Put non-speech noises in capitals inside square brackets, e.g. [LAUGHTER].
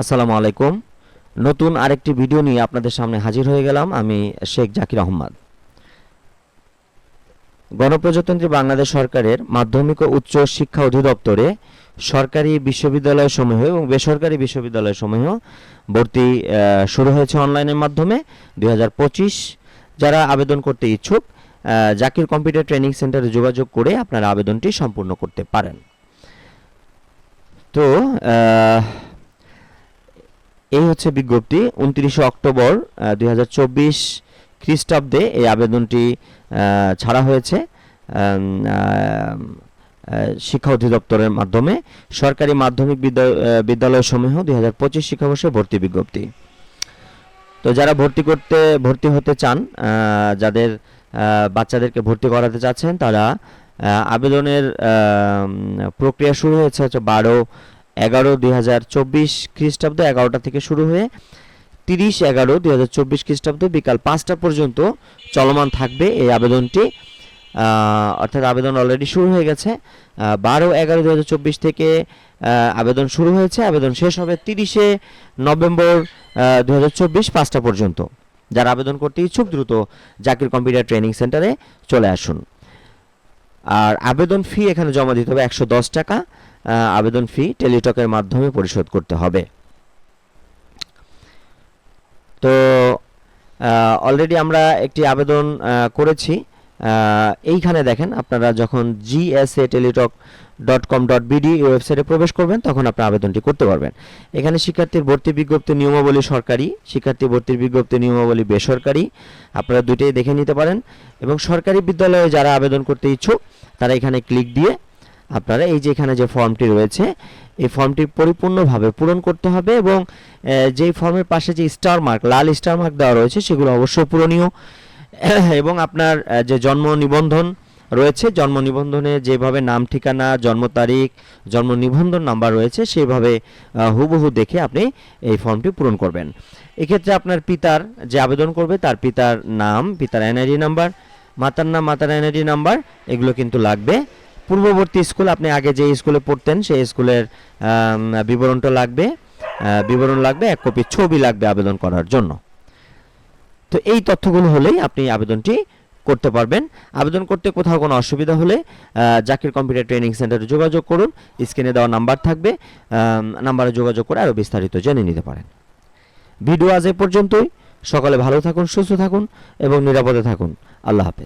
আসসালামু আলাইকুম। নতুন আরেকটি ভিডিও নিয়ে আপনাদের সামনে হাজির হয়ে গেলাম আমি শেখ জাকির আহমদ। গণপ্রজাতন্ত্রী বাংলাদেশ সরকারের মাধ্যমিক ও উচ্চ শিক্ষা অধিদপ্তরে সরকারি বিশ্ববিদ্যালয় সমূহ এবং বেসরকারি বিশ্ববিদ্যালয় সমূহ ভর্তি শুরু হয়েছে অনলাইনের মাধ্যমে দুই হাজার পঁচিশ। যারা আবেদন করতে ইচ্ছুক জাকির কম্পিউটার ট্রেনিং সেন্টারে যোগাযোগ করে আপনারা আবেদনটি সম্পূর্ণ করতে পারেন। তো এই হচ্ছে বিজ্ঞপ্তি। উনত্রিশে অক্টোবর দুই হাজার চব্বিশ খ্রিস্টাব্দে এই আবেদনটি ছাড়া হয়েছে শিক্ষা অধিদপ্তরের মাধ্যমে। সরকারি মাধ্যমিক বিদ্যালয়সমূহ দুই হাজার পঁচিশ শিক্ষাবর্ষে ভর্তি বিজ্ঞপ্তি। তো যারা ভর্তি করতে, ভর্তি হতে চান যাদের বাচ্চাদেরকে ভর্তি করাতে চাচ্ছেন, তারা আবেদনের প্রক্রিয়া শুরু হয়েছে হচ্ছে বারো এগারো দুই হাজার চব্বিশ খ্রিস্টাব্দ এগারোটা থেকে শুরু হয়ে তিরিশ এগারো দুই হাজার চব্বিশ খ্রিস্টাব্দ বিকাল পাঁচটা পর্যন্ত চলমান থাকবে এই আবেদনটি। অর্থাৎ আবেদন অলরেডি শুরু হয়ে গেছে। বারো এগারো দু হাজার চব্বিশ থেকে আবেদন শুরু হয়েছে। আবেদন শেষ হবে তিরিশে নভেম্বর দু হাজার চব্বিশ পাঁচটা পর্যন্ত। যারা আবেদন করতে ইচ্ছুক দ্রুত জাকির কম্পিউটার ট্রেনিং সেন্টারে চলে আসুন। আর আবেদন ফি এখানে জমা দিতে হবে একশো দশ টাকা আবেদন ফি টেলিটকের মাধ্যমে পরিশোধ করতে হবে। তো অলরেডি আমরা একটি আবেদন করেছি। এইখানে দেখেন আপনারা যখন GSA Teletalk dot com dot BD ওয়েবসাইটে প্রবেশ করবেন, তখন আপনি আবেদনটি করতে পারবেন। এখানে শিক্ষার্থীর ভর্তি বিজ্ঞপ্তি, নিয়মাবলী সরকারি, শিক্ষার্থী ভর্তির বিজ্ঞপ্তি, নিয়মাবলী বেসরকারি, আপনারা দুইটাই দেখে নিতে পারেন। এবং সরকারি বিদ্যালয়ে যারা আবেদন করতে ইচ্ছুক, তারা এখানে ক্লিক দিয়ে আপনারা এই যে এখানে যে ফর্মটি রয়েছে, এই ফর্মটি পরিপূর্ণভাবে পূরণ করতে হবে এবং যেই ফর্মের পাশে যে স্টার মার্ক, লাল স্টার মার্ক দেওয়া রয়েছে, সেগুলো অবশ্যই পূরণীয়। [COUGHS] এবং আপনার যে জন্ম নিবন্ধন রয়েছে, জন্ম নিবন্ধনে যেভাবে নাম ঠিকানা, জন্ম তারিখ, জন্ম নিবন্ধন নাম্বার রয়েছে, সেইভাবে হুবহু দেখে আপনি এই ফর্মটি পূরণ করবেন। এক্ষেত্রে আপনার পিতার যে আবেদন করবে, তার পিতার নাম, পিতার এনআইডি নাম্বার মাতার নাম, মাতার এনআইডি নাম্বার এগুলো কিন্তু লাগবে। পূর্ববর্তী স্কুল, আপনি আগে যে স্কুলে পড়তেন, সেই স্কুলের বিবরণটা লাগবে। বিবরণ লাগবে, এক কপি ছবি লাগবে আবেদন করার জন্য। তো এই তথ্যগুলো হলেই আপনি আবেদনটি করতে পারবেন। আবেদন করতে কোথাও কোনো অসুবিধা হলে জাকির কম্পিউটার ট্রেনিং সেন্টারে যোগাযোগ করুন। স্ক্রিনে দেওয়া নাম্বার থাকবে। নাম্বারে যোগাযোগ করে আরও বিস্তারিত জেনে নিতে পারেন। ভিডিও আজ এ পর্যন্তই। সকালে ভালো থাকুন, সুস্থ থাকুন এবং নিরাপদে থাকুন। আল্লাহ হাফেজ।